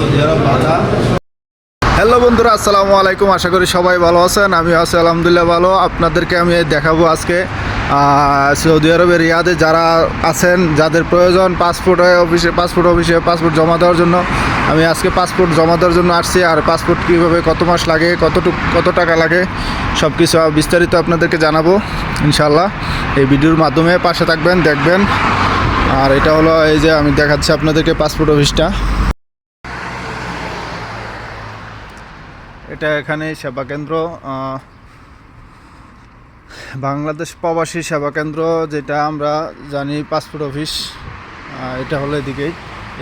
Saudi আরব বাধা hello বন্ধুরা, আসসালামু আলাইকুম। আশা করি সবাই ভালো আছেন আমি আছি, আলহামদুলিল্লাহ ভালো। আপনাদেরকে আমি দেখাবো আজকে সৌদি আরবের রিয়াদে যারা আছেন, যাদের প্রয়োজন পাসপোর্ট অফিসে পাসপোর্ট অফিসে পাসপোর্ট জমা দেওয়ার জন্য। আমি আজকে পাসপোর্ট জমা দেওয়ার জন্য আসছি, আর পাসপোর্ট কীভাবে কত মাস লাগে, কতটুক, কত টাকা লাগে সব কিছু বিস্তারিত আপনাদেরকে জানাব ইনশাল্লাহ এই ভিডিওর মাধ্যমে পাশে থাকবেন, দেখবেন। আর এটা হলো এই যে আমি দেখাচ্ছি আপনাদেরকে পাসপোর্ট অফিসটা। এটা এখানে সেবা কেন্দ্র বাংলাদেশ প্রবাসী সেবা কেন্দ্র যেটা আমরা জানি, পাসপোর্ট অফিস এটা হলো এদিকেই।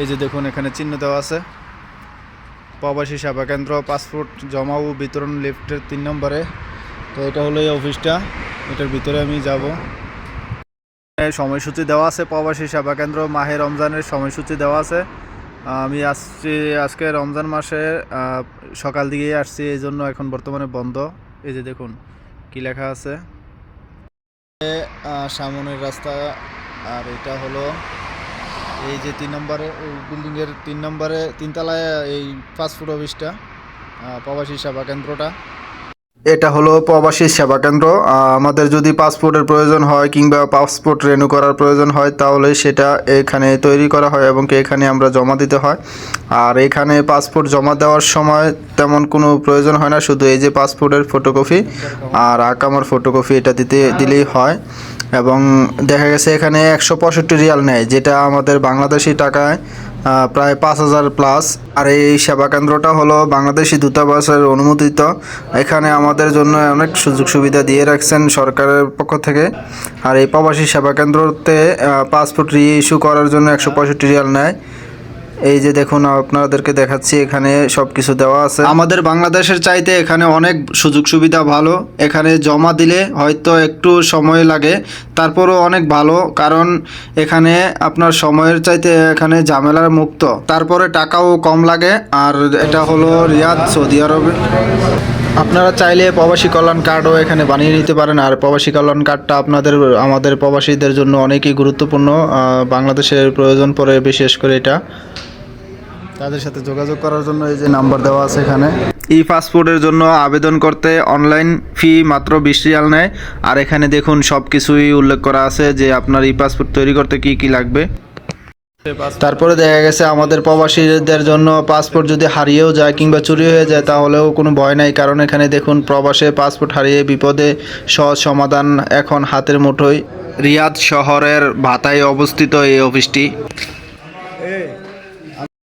এই যে দেখুন, এখানে চিহ্ন দেওয়া আছে। প্রবাসী সেবা কেন্দ্র, পাসপোর্ট জমা ও বিতরণ লিফটের তিন নম্বরে। তো এটা হলো এই অফিসটা, এটার ভিতরে আমি যাব। সময়সূচি দেওয়া আছে প্রবাসী সেবা কেন্দ্র, মাহে রমজানের সময়সূচি দেওয়া আছে। আমি আসছি, আজকে রমজান মাসে সকাল দিকেই আসছি, এই জন্য এখন বর্তমানে বন্ধ। এই যে দেখুন, কি লেখা আছে? সামনের রাস্তা, আর এটা হলো এই যে তিন নম্বরে বিল্ডিংয়ের তিন নম্বরে তিনতলায় এই পাসপোর্ট অফিসটা প্রবাসী সেবা কেন্দ্রটা। এটা হলো প্রবাসী সেবা কেন্দ্র। আমাদের যদি পাসপোর্টের প্রয়োজন হয় কিংবা পাসপোর্ট রেনু করার প্রয়োজন হয়, তাহলে সেটা এখানে তৈরি করা হয় এবং এখানে আমরা জমা দিতে হয়। আর এখানে পাসপোর্ট জমা দেওয়ার সময় তেমন কোনো প্রয়োজন হয় না, শুধু এই যে পাসপোর্টের ফটোকপি আর আকামার ফটোকপি এটা দিতে, দিলেই হয়। এবং দেখা গেছে এখানে একশো পঁয়ষট্টি রিয়াল নেয়, যেটা আমাদের বাংলাদেশি টাকায় প্রায় পাঁচ হাজার প্লাস আর এই সেবা কেন্দ্রটা হলো বাংলাদেশি দূতাবাসের অনুমোদিত। এখানে আমাদের জন্য অনেক সুযোগ সুবিধা দিয়ে রাখছেন সরকারের পক্ষ থেকে। আর এই প্রবাসী সেবা কেন্দ্রতে পাসপোর্ট রি ইস্যু করার জন্য একশো পঁয়ষট্টি রিয়াল নেয়। এই যে দেখুন, আপনাদেরকে দেখাচ্ছি, এখানে সব কিছু দেওয়া আছে। আমাদের বাংলাদেশের চাইতে এখানে অনেক সুযোগ সুবিধা ভালো। এখানে জমা দিলে হয়তো একটু সময় লাগে, তারপরও অনেক ভালো, কারণ এখানে আপনার সময়ের চাইতে এখানে ঝামেলার মুক্ত। তারপরে টাকাও কম লাগে, আর এটা হলো রিয়াদ, সৌদি আরবে। আপনারা চাইলে প্রবাসী কল্যাণ কার্ডও এখানে বানিয়ে নিতে পারেন, আর প্রবাসী কল্যাণ কার্ডটা আপনাদের, আমাদের প্রবাসীদের জন্য অনেকই গুরুত্বপূর্ণ বাংলাদেশের প্রয়োজন পড়ে বিশেষ করে এটা। তাদের সাথে যোগাযোগ করার জন্য এই যে নাম্বার দেওয়া আছে এখানে। ই পাসপোর্টের জন্য আবেদন করতে অনলাইন ফি মাত্র বিশ রিয়াল নেয়। আর এখানে দেখুন সব কিছুই উল্লেখ করা আছে যে আপনার ই পাসপোর্ট তৈরি করতে কি কি লাগবে। তারপরে দেখা গেছে আমাদের প্রবাসীদের জন্য পাসপোর্ট যদি হারিয়েও যায় কিংবা চুরি হয়ে যায় তাহলেও কোনো ভয় নাই। কারণ এখানে দেখুন প্রবাসে পাসপোর্ট হারিয়ে বিপদে সহজ সমাধান এখন হাতের মুঠোয়। রিয়াদ শহরের ভাতায় অবস্থিত এই অফিসটি।